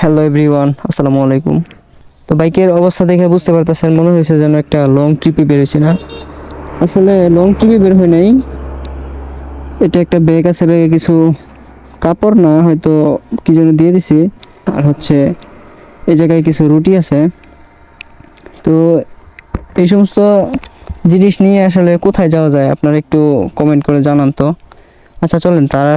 Hello everyone আসসালামু আলাইকুম। তো বাইকের অবস্থা দেখে বুঝতে পারতেছেন, মনে হয়েছে যেন একটা লং ট্রিপে বেরোছি না। আসলে লং ট্রিপে বের হয় নাই। এটা একটা ব্যাগ আছে ব্যাগে কিছু কাপড় না, হয়তো কি যেন দিয়ে দিছি। আর হচ্ছে এই জায়গায় কিছু রুটি আছে। তো এই সমস্ত জিনিস নিয়ে আসলে কোথায় যাওয়া যায়, আপনারা একটু কমেন্ট করে জানান তো। আচ্ছা চলেন, তারা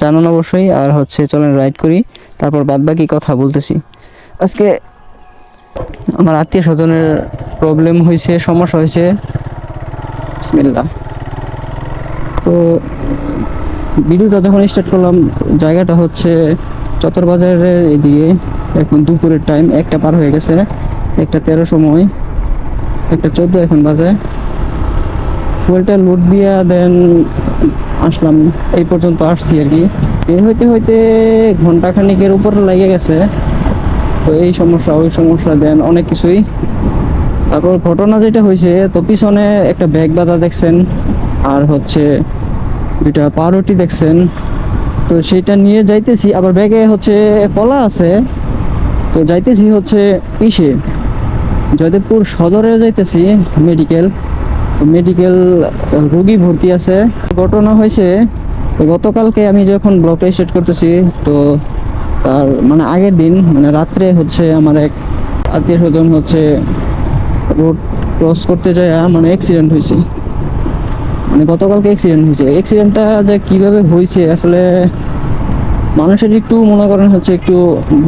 জানান অবশ্যই, আর হচ্ছে চলেন রাইড করি, তারপর বাদ বাকি কথা বলতেছি। আজকে আমার আত্মীয় স্বজনের প্রবলেম হয়েছে, সমস্যা হয়েছে। বিসমিল্লাহ। তো ভিডিওটা যখন স্টার্ট করলাম, জায়গাটা হচ্ছে চতর বাজারের এদিকে, এখন দুপুরের টাইম একটা পার হয়ে গেছে, একটা তেরো সময়, একটা চোদ্দ এখন বাজে। ফুয়েলটা লোড দিয়া দেন আসলাম। এই পর্যন্ত আসছি আর কি। বের হইতে হইতে ঘণ্টা খানিকের উপর লেগে গেছে। তো এই সমস্যা, ওই সমস্যা, দেন অনেক কিছুই। তারপর ঘটনা যেটা হয়েছে তো পিছনে একটা ব্যাগ বাঁধা দেখছেন, আর হচ্ছে দুইটা পাউরুটি দেখছেন। তো সেটা নিয়ে যাইতেছি, আবার ব্যাগে হচ্ছে কলা আছে। তো যাইতেছি হচ্ছে ইসে, জয়দেবপুর সদরে যাইতেছি, মেডিকেল। মেডিকেল রোগী ভর্তি আছে। ঘটনা হয়েছে, গতকালকে আমি যখন ব্লগটা স্টার্ট করতেছি, তো তার মানে আগের দিন মানে রাত্রে হচ্ছে আমার এক আত্মীয় স্বজন হচ্ছে রোড ক্রস করতে যায় মানে অ্যাক্সিডেন্ট হয়েছে। মানে গতকালকে অ্যাক্সিডেন্ট হয়েছে। অ্যাক্সিডেন্টটা যে কীভাবে হয়েছে, আসলে মানুষের একটু মনে করেন হচ্ছে একটু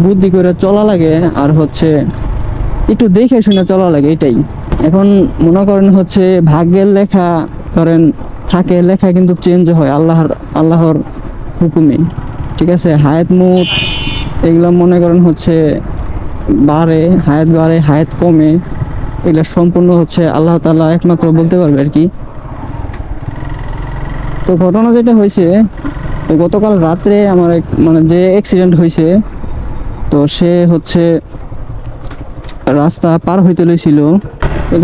বুদ্ধি করে চলা লাগে, আর হচ্ছে একটু দেখে শুনে চলা লাগে, এটাই। এখন মনে করেন হচ্ছে ভাগ্যের লেখা, ধরেন থাকে লেখা কিন্তু চেঞ্জ হয় আল্লাহর আল্লাহর হুকুমে। ঠিক আছে? হায়াত মুত এগুলো মনে করেন হচ্ছে বাড়ে, হায়াত বাড়ে, হায়াত কমে। এগুলো সম্পূর্ণ হচ্ছে আল্লাহ তাআলা একমাত্র বলতে পারবে আর কি। তো ঘটনা যেটা হয়েছে, তো গতকাল রাত্রে আমার এক মানে যে অ্যাক্সিডেন্ট হয়েছে, তো সে হচ্ছে রাস্তা পার হইতে লইছিল।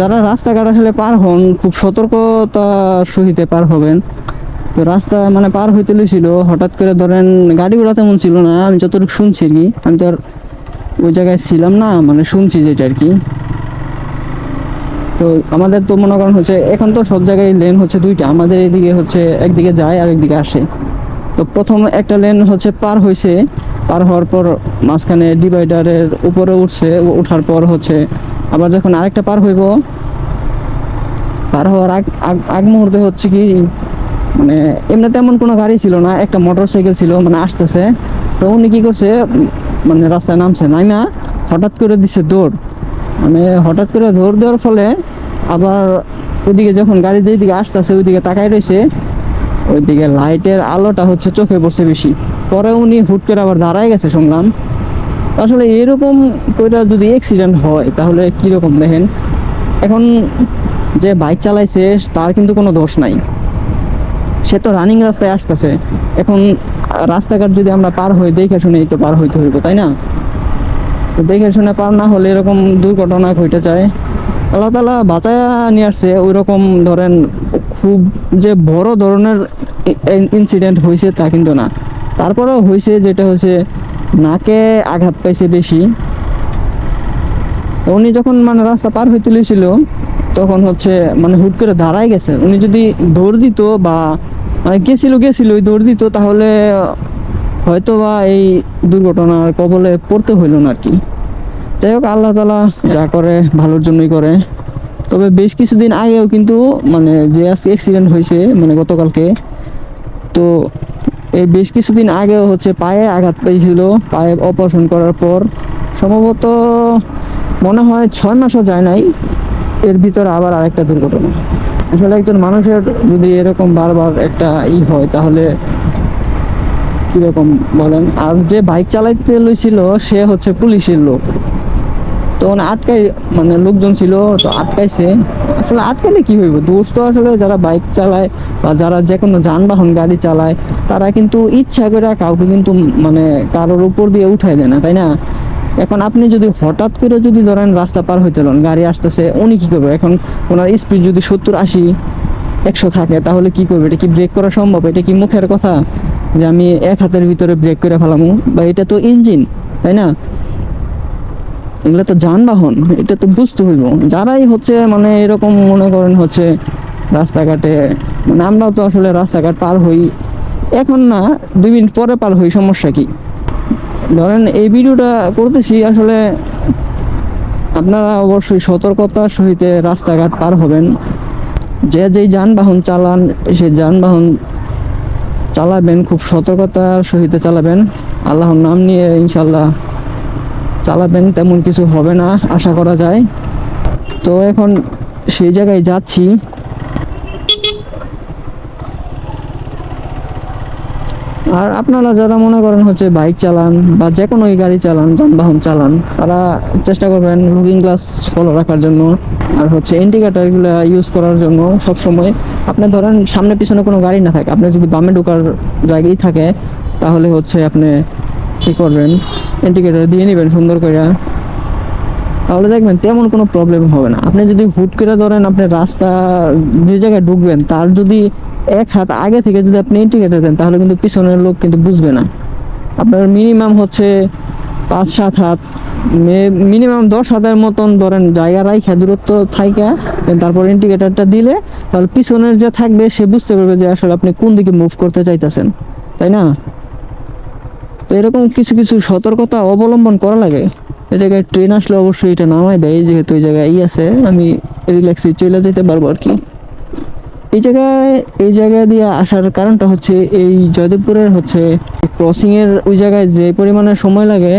যারা রাস্তাঘাট আসলে পার হন, খুব সতর্কতা সহিতে পার হবেন। তো রাস্তা মানে পার হইতে লইছিল, হঠাৎ করে ধরেন গাড়ি ঘোড়া তেমন ছিল না, আমি যতটুকু শুনছি আর কি, আমি তো আর ওই জায়গায় ছিলাম না মানে শুনছি যেটা আর কি। তো আমাদের তো মনে করেন হচ্ছে, এখন তো সব জায়গায় লেন হচ্ছে দুইটা, আমাদের এদিকে হচ্ছে একদিকে যায় আর একদিকে আসে। তো প্রথম একটা লেন হচ্ছে পার হয়েছে পার হওয়ার পর মাঝখানে ডিভাইডারের উপরে উঠছে ওঠার পর হচ্ছে আবার যখন আরেকটা পার হইব, পার হওয়ার আগ, আগ- মুহূর্তে হচ্ছে কি মানে এমনি তেমন কোনো গাড়ি ছিল না, একটা মোটর সাইকেল ছিল মানে আসতেছে। তো উনি কি করছে মানে রাস্তায় নামছে নাই না হঠাৎ করে দিছে দৌড়। মানে হঠাৎ করে দৌড় দেওয়ার ফলে আবার ওইদিকে যখন গাড়ি যেদিকে আসতেছে, ওইদিকে তাকাই রয়েছে, ওইদিকে লাইটের আলোটা হচ্ছে চোখে পড়ছে বেশি। পরে উনি হুট করে আবার দাঁড়ায় গেছে শুনলাম। আসলে এরকম করে যদি অ্যাক্সিডেন্ট হয়, তাহলে কীরকম দেখেন? এখন যে বাইক চালাইছে, তার কিন্তু কোনো দোষ নাই। সে তো রানিং রাস্তায় আসতেছে। এখন রাস্তাঘাট যদি আমরা পার হই দেখে শুনেই তো পার হইতে হইব, তাই না? দেখে শুনে পার না হলে এরকম দুর্ঘটনা ঘটে যায়। আল্লাহ তালা বাঁচায় নিয়ে আসছে ওই রকম ধরেন খুব যে বড় ধরনের ইনসিডেন্ট হয়েছে তা কিন্তু না। তারপরেও হয়েছে যেটা হচ্ছে নাকে আঘাত পাইছে বেশি। উনি যখন মানে রাস্তা পার হইতে লইছিল, তখন হচ্ছে মানে হুট করে দাঁড়ায় গেছে। উনি যদি দৌড় দিত বা মানে গেছিল গেছিল, ওই দৌড় দিত, তাহলে হয়তো বা এই দুর্ঘটনার কবলে পড়তে হইল না আর কি যাই হোক, আল্লাহ তালা যা করে, ভালোর জন্যই করে। তবে বেশ কিছুদিন আগেও কিন্তু মানে যে আজকে অ্যাক্সিডেন্ট হয়েছে মানে গতকালকে, তো এই বেশ কিছুদিন আগেও হচ্ছে পায়ে আঘাত পেয়েছিল। পায়ে অপারেশন করার পর। সম্ভবত মনে হয় ছয় মাসও যায় নাই। এর ভিতরে আবার আরেকটা দুর্ঘটনা। আসলে একজন মানুষের যদি এরকম বারবার একটা ই হয়, তাহলে কীরকম বলেন? আর যে বাইক চালাইতে লইছিল, সে হচ্ছে পুলিশের লোক। তো মানে আটকাই মানে লোকজন ছিল, তো আটকাইছে। আসলে আটকালে কি হইব? দোষ তো আসলে যারা বাইক চালায় বা যারা যে কোনো যানবাহন গাড়ি চালায়, তারা কিন্তু ইচ্ছা করে কাউকে কিন্তু মানে কারোর উপর দিয়ে উঠাই দেয় না, তাই না? এখন আপনি যদি হঠাৎ করে যদি ধরেন রাস্তা পার হইতে হলেন গাড়ি আসতেছে, উনি কি করবে? এখন ওনার স্পিড যদি সত্তর আশি, একশো থাকে, তাহলে কি করবে? এটা কি ব্রেক করা সম্ভব? এটা কি মুখের কথা? যে আমি এক হাতের ভিতরে ব্রেক করে ফেলামু? বা এটা তো ইঞ্জিন তাই না? এগুলো তো যানবাহন, এটা তো বুঝতে হইব। যারাই হচ্ছে মানে এরকম মনে করেন হচ্ছে রাস্তাঘাটে মানে আমরাও তো আসলে রাস্তাঘাট পার হই। এখন না, দুই মিনিট পরে পার হই, সমস্যা কি? ধরেন এই ভিডিওটা করতেছি আসলে আপনারা অবশ্যই সতর্কতার সহিত রাস্তাঘাট পার হবেন। যে যেই যানবাহন চালান, সেই যানবাহন চালাবেন, খুব সতর্কতার সহিত চালাবেন। আল্লাহর নাম নিয়ে ইনশাল্লাহ চালাবেন, তেমন কিছু হবে না, আশা করা যায়। তো এখন সেই জায়গায় যাচ্ছি। আর আপনারা যারা মনে করেন হচ্ছে বাইক চালান বা যে কোনো গাড়ি চালান, যানবাহন চালান, তারা চেষ্টা করবেন লুকিং গ্লাস ফলো রাখার জন্য। আর হচ্ছে ইন্ডিকেটারগুলো ইউজ করার জন্য সব সময় আপনি ধরেন সামনে পিছনে কোনো গাড়ি না থাকে, আপনি যদি বামে ঢোকার জায়গায় থাকে, তাহলে হচ্ছে আপনি কী করবেন? ইন্ডিকেটার দিয়ে নেবেন সুন্দর করে। তাহলে দেখবেন তেমন কোনো প্রবলেম হবে না। আপনি যদি হুট করে ধরেন আপনি রাস্তা, যে জায়গায় ঢুকবেন, তার যদি এক হাত আগে থেকে যদি আপনি ইন্ডিকেটার দেন, তাহলে কিন্তু পিছনের লোক কিন্তু বুঝবে না। আপনার মিনিমাম হচ্ছে পাঁচ, সাত হাত মিনিমাম দশ হাতের মতন ধরেন জায়গা রাইখা, দূরত্ব থাইকা তারপর ইন্ডিকেটারটা দিলে, তাহলে পিছনের যে থাকবে, সে বুঝতে পারবে যে আসলে আপনি কোন দিকে মুভ করতে চাইতেছেন। তাই না? তো এরকম কিছু কিছু সতর্কতা অবলম্বন করা লাগে। এই জায়গায় ট্রেন আসলে অবশ্যই এটা নামায় দেয়, যেহেতু এই জায়গায় এই আছে, আমি রিল্যাক্সে চলে যেতে পারব আর কি। এই জায়গায়, এই জায়গা দিয়ে আসার কারণটা হচ্ছে এই জয়দেবপুরের হচ্ছে ক্রসিংয়ের ওই জায়গায় যে পরিমাণে সময় লাগে,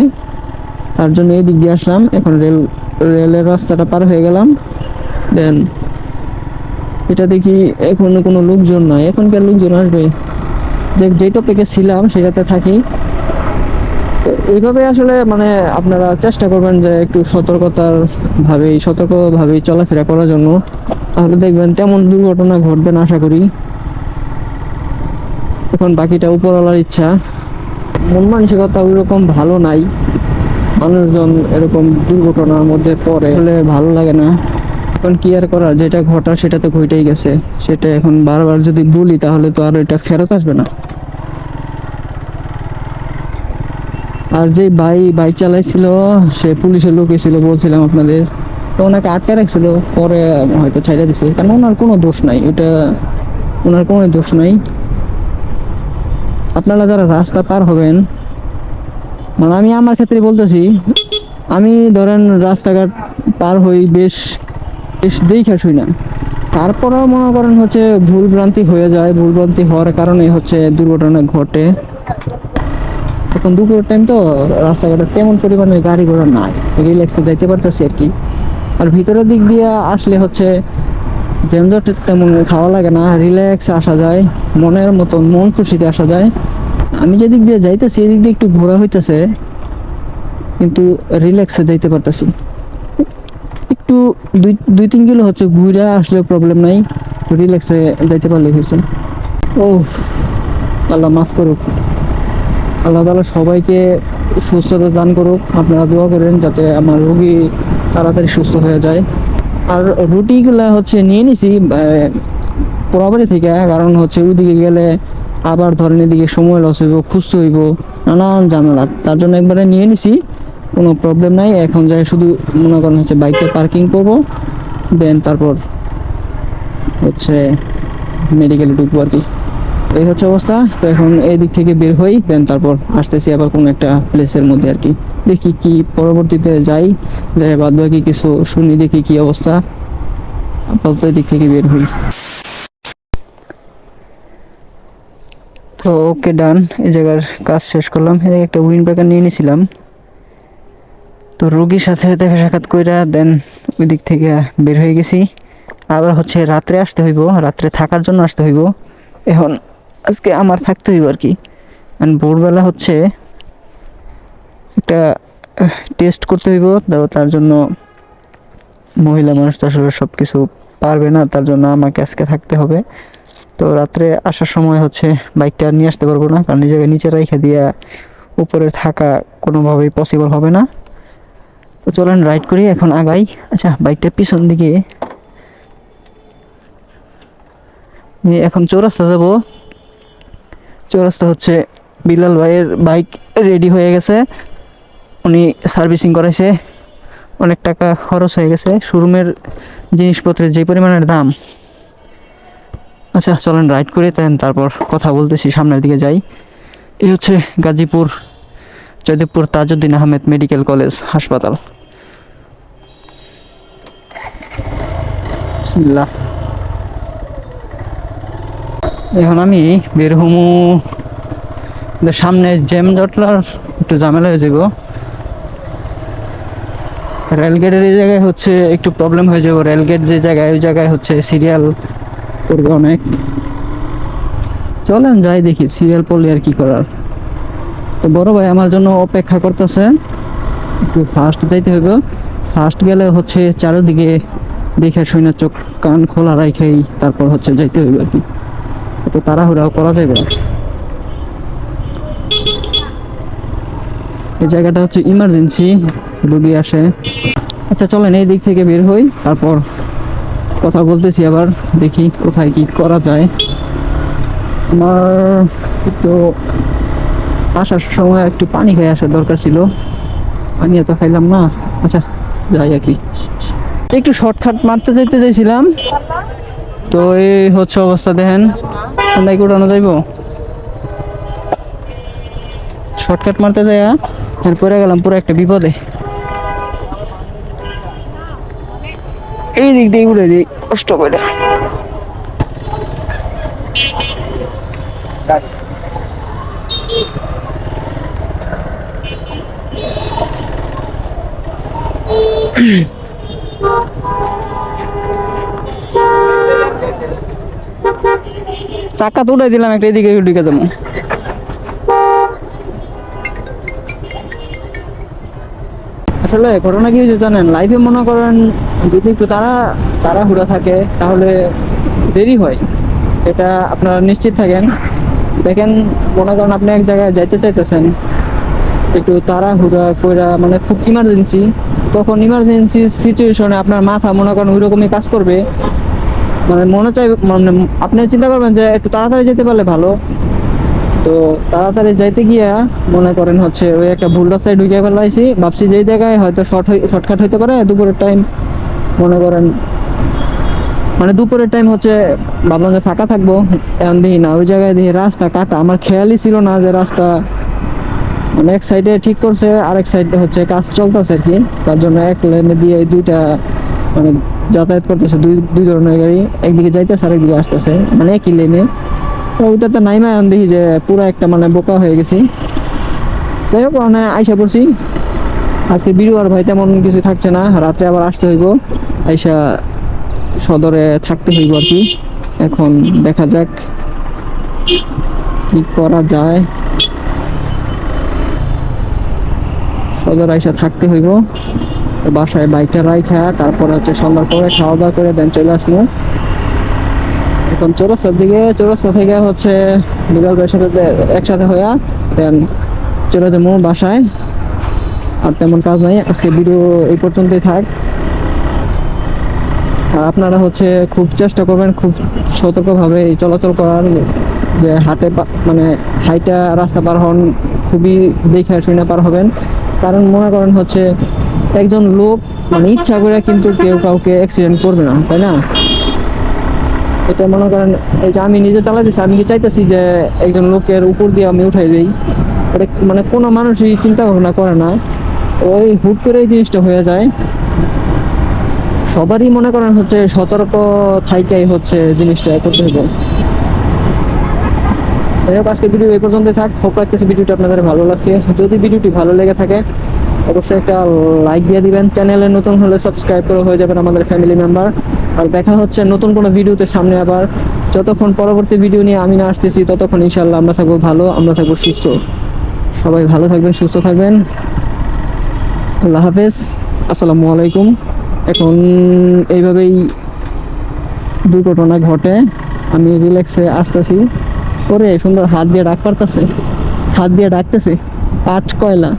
তার জন্য এই দিক দিয়ে আসলাম। এখন রেল, রেলের রাস্তাটা পার হয়ে গেলাম। দেন এটা দেখি এখন কোনো লোকজন নাই। এখনকার লোকজন আসবে। যে যে টপিকে ছিলাম, সেটাতে থাকি। এইভাবে আসলে মানে আপনারা চেষ্টা করবেন যে একটু সতর্কতার ভাবেই, সতর্কভাবেই চলাফেরা করার জন্য। তাহলে দেখবেন তেমন দুর্ঘটনা ঘটবে না, আশা করি। এখন বাকিটা উপরওয়ালার ইচ্ছা। মন মানসিকতা ওইরকম ভালো নাই। মানুষজন এরকম দুর্ঘটনার মধ্যে পড়ে। হলে ভালো লাগে না। এখন কি আর করা যেটা ঘটা সেটা তো ঘটেই গেছে। সেটা এখন বারবার যদি বলি তাহলে তো আর এটা ফেরত আসবে না। আর যে ভাই বাইক চালাইছিল, সে পুলিশের লোক ছিল বলছিলাম আপনাদের। তো ওনাকে আটকে রাখছিল, পরে হয়তো ছাইড়া দিছে। কারণ ওনার কোনো দোষ নাই, এটা ওনার কোনো দোষ নাই। আপনারা যারা রাস্তা পার হবেন মানে আমি আমার ক্ষেত্রে বলতেছি, আমি ধরেন রাস্তাঘাট পার হই বেশ বেশ দেখে শুই না। তারপরেও মনে করেন হচ্ছে ভুলভ্রান্তি হয়ে যায়, ভুলভ্রান্তি হওয়ার কারণে হচ্ছে দুর্ঘটনা ঘটে। এখন দুপুরের টাইম তো রাস্তাঘাটে তেমন পরিমাণে গাড়ি ঘোড়া নাই। রিল্যাক্সে যাইতে পারতেছি আর কি। আর ভিতরের দিক দিয়ে আসলে হচ্ছে জ্যামজট তেমন খাওয়া লাগে না রিল্যাক্স আসা যায়, মনের মতন, মন খুশিতে আসা যায়। আমি যেদিক দিয়ে যাইতেছি, এদিক দিয়ে একটু ঘোরা হইতেছে, কিন্তু রিল্যাক্সে যাইতে পারতেছি। একটু দুই দুই, তিন কিলো হচ্ছে ঘুরে আসলে প্রবলেম নাই রিল্যাক্সে যাইতে পারলে হয়েছে ও আল্লাহ মাফ করুক। আল্লাহ তালা সবাইকে সুস্থতা দান করুক। আপনারা দোয়া করেন যাতে আমার রুগী তাড়াতাড়ি সুস্থ হয়ে যায়। আর রুটিগুলা হচ্ছে নিয়ে নিছি পুরাবাড়ি থেকে, কারণ হচ্ছে ওইদিকে গেলে আবার ধরেন এদিকে সময় লস হইব, খুঁজতে হইব, নানান ঝামেলা। তার জন্য একবারে নিয়ে নিছি, কোনো প্রবলেম নাই। এখন যাই শুধু মনে করেন হচ্ছে বাইকে পার্কিং করব দেন তারপর হচ্ছে মেডিকেলে ঢুকবো আর কি। এই হচ্ছে অবস্থা। তো এখন এই দিক থেকে বের হই দেন তারপর আসতেছি আবার কোনো একটা প্লেসের মধ্যে আর কি দেখি কি পরবর্তীতে যাই। যাই বাদ বাকি কিছু শুনি, দেখি কি অবস্থা। আপাতত এই দিক থেকে বের হই। তো ওকে ডান এই জায়গার কাজ শেষ করলাম। এদিকে একটা উইন ব্রেকার নিয়ে নিয়েছিলাম তো রোগীর সাথে দেখা সাক্ষাৎ কইরা দেন ওই দিক থেকে বের হয়ে গেছি। আবার হচ্ছে রাত্রে আসতে হইব, রাত্রে থাকার জন্য আসতে হইব। এখন আজকে আমার থাকতে হইব আর কি। ভোরবেলা হচ্ছে একটা টেস্ট করতে হইব তার জন্য মহিলা মানুষ তো আসলে সব কিছু পারবে না, তার জন্য আমাকে আজকে থাকতে হবে। তো রাত্রে আসার সময় হচ্ছে বাইকটা নিয়ে আসতে পারব না, কারণ নিজেকে নিচে রেখে দিয়ে উপরে থাকা কোনোভাবেই পসিবল হবে না। তো চলেন রাইড করি, এখন আগাই। আচ্ছা বাইকটা পিছন দিকে। এখন চৌরাস্তা যাব। চৌরাস্তা হচ্ছে বিলাল ভাইয়ের বাইক রেডি হয়ে গেছে। উনি সার্ভিসিং করেছে অনেক টাকা খরচ হয়ে গেছে। শোরুমের জিনিসপত্রের যে পরিমাণের দাম। আচ্ছা চলেন রাইড করে দেন, তারপর কথা বলতেছি, সামনের দিকে যাই। এই হচ্ছে গাজীপুর জয়দেবপুর তাজউদ্দিন আহমেদ মেডিকেল কলেজ হাসপাতাল। বিসমিল্লাহ। এখন আমি বের হমু। সামনে জ্যাম জটলার একটু ঝামেলা হয়ে যাব রেলগেটের এই জায়গায় হচ্ছে একটু প্রবলেম হয়ে যাব রেলগেট যে জায়গায়, ওই জায়গায় হচ্ছে সিরিয়াল করবে অনেক। চলেন যাই দেখি সিরিয়াল পড়লে আর কি করার। তো বড় ভাই আমার জন্য অপেক্ষা করতেছে। একটু ফার্স্ট যাইতে হবে। ফার্স্ট গেলে হচ্ছে চারিদিকে দেখে শুনে চোখ কান খোলা রাখেই তারপর হচ্ছে যাইতে হবে আর কি। এত তাড়াহুড়াও করা যাবে? না। এই জায়গাটা হচ্ছে ইমার্জেন্সি রুগী আসে। আচ্ছা চলেন এই দিক থেকে বের হই, তারপর কথা বলতেছি আবার, দেখি কোথায় কি করা যায়। আমার একটু আসার সময় একটু পানি খেয়ে আসার দরকার ছিল। পানি এত খাইলাম না। আচ্ছা যাই আর কি। একটু শর্টকাট মারতে যাইতে চাইছিলাম। তো এই হচ্ছে অবস্থা, দেখেন। কোনটাই উঠানো যাইব? শর্টকাট মারতে যাই আর পরে গেলাম, পুরো একটা বিপদে। এই দিক দিয়ে উড়ে দিই, কষ্ট করে। চাকা তো দিলাম, একটা এদিকে ঢুকে যাব। আসলে ঘটনা কি হয়েছে জানেন? লাইফে মনে করেন, যদি একটু তারা, তাড়াহুড়া থাকে, তাহলে দেরি হয়। এটা আপনারা নিশ্চিত থাকেন। দেখেন, মনে করেন আপনি এক জায়গায় যাইতে চাইতেছেন, একটু তাড়াহুড়া কইরা মানে খুব ইমার্জেন্সি তখন ইমার্জেন্সি সিচুয়েশনে আপনার মাথা মনে করেন ওই রকমই কাজ করবে। মানে মনে চাই মানে আপনি চিন্তা করবেন যে একটু তাড়াতাড়ি যেতে পারলে ভালো। তো তাড়াতাড়ি যাইতে গিয়া মনে করেন হচ্ছে ওই একটা ভুল রাস্তায় ঢুকে ফেলাইছি। ভাবছি যেই জায়গায় হয়তো শর্ট শর্টকাট হইতে পারে, দুপুরের টাইম মনে করেন মানে দুপুরের টাইম হচ্ছে ভাবলাম যে ফাঁকা থাকব, এখন দেখি না, ওই জায়গায় দিয়ে রাস্তা কাটা। আমার খেয়ালই ছিল না যে রাস্তা মানে এক সাইডে ঠিক করছে, আরেক সাইডে হচ্ছে কাজ চলতেছে আর কি। তার জন্য এক লেনে দিয়ে দুইটা মানে যাতায়াত করতেছে, দুই দুই ধরনের গাড়ি, একদিকে যাইতেছে আর একদিকে আসতেছে মানে একই লেনে তো ওইটাতে নাইমা এখন দেখি যে পুরো একটা মানে বোকা হয়ে গেছি। যাই হোক মানে আইসা পড়ছি। আজকে বিরু আর ভাই তেমন কিছু থাকছে না রাত্রে আবার আসতে হইব। আইসা সদরে থাকতে হইব আর কি। এখন দেখা যাক কি করা যায়। সদর আইসা থাকতে হইব। বাসায় বাইকটা রাইখা, তারপর হচ্ছে সন্ধ্যার পরে খাওয়া দাওয়া করে দেন চলে আসব এখন চৌরাস্তার দিকে, চৌরাস্তা থেকে হচ্ছে বিকাল সাথে একসাথে হইয়া দেন চলে যাব বাসায়। আর তেমন কাজ নাই, আজকে ভিডিও এই পর্যন্তই থাক। আর আপনারা হচ্ছে খুব চেষ্টা করবেন, খুব সতর্কভাবে এই চলাচল করার, যে হাটে মানে হাইটা রাস্তা পার হন, খুবই দেখে শুনে পার হবেন। কারণ মনে করেন হচ্ছে একজন লোক মানে ইচ্ছা করে কিন্তু কেউ কাউকে অ্যাক্সিডেন্ট করবে না, তাই না? এটা মনে করেন, এই যে আমি নিজে চালাতেছি আমি কি চাইতেছি যে একজন লোকের উপর দিয়ে আমি উঠাই দিই? মানে কোনো মানুষই চিন্তা ভাবনা করে না। ওই হুট করে এই জিনিসটা হয়ে যায়। সবারই মনে করেন হচ্ছে সতর্ক থাইকাই হচ্ছে জিনিসটা করতে হবে। যাই হোক আজকে ভিডিও এই পর্যন্ত থাক। হোপ রাখতেছি ভিডিওটি আপনাদের ভালো লাগছে। যদি ভিডিওটি ভালো লেগে থাকে অবশ্যই একটা লাইক দিয়ে দিবেন। চ্যানেলে নতুন হলে সাবস্ক্রাইব করে হয়ে যাবেন আমাদের ফ্যামিলি মেম্বার আর দেখা হচ্ছে নতুন কোনো ভিডিওতে সামনে আবার। যতক্ষণ পরবর্তী ভিডিও নিয়ে আমি না আসতেছি, ততক্ষণ ইনশাল্লাহ আমরা থাকব ভালো, আমরা থাকব সুস্থ। সবাই ভালো থাকবেন, সুস্থ থাকবেন। আল্লাহ হাফেজ। আসসালামু আলাইকুম। এখন এইভাবেই দুর্ঘটনা ঘটে। আমি রিল্যাক্সে আসতেছি। করে সুন্দর হাত দিয়ে ডাক পারতেছে। হাত দিয়ে ডাকতেছে। কাঠ কয়লা।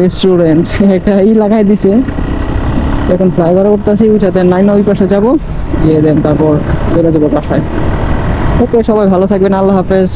রেস্টুরেন্ট একটা ই লাগাই দিছে। এখন ফ্লাইওভার উঠতেছি উঠাতে নাইন ওই পাশে যাব, গিয়ে দেন তারপর চলে যাব বাসায়। ওকে, সবাই ভালো থাকবেন, আল্লাহ হাফেজ।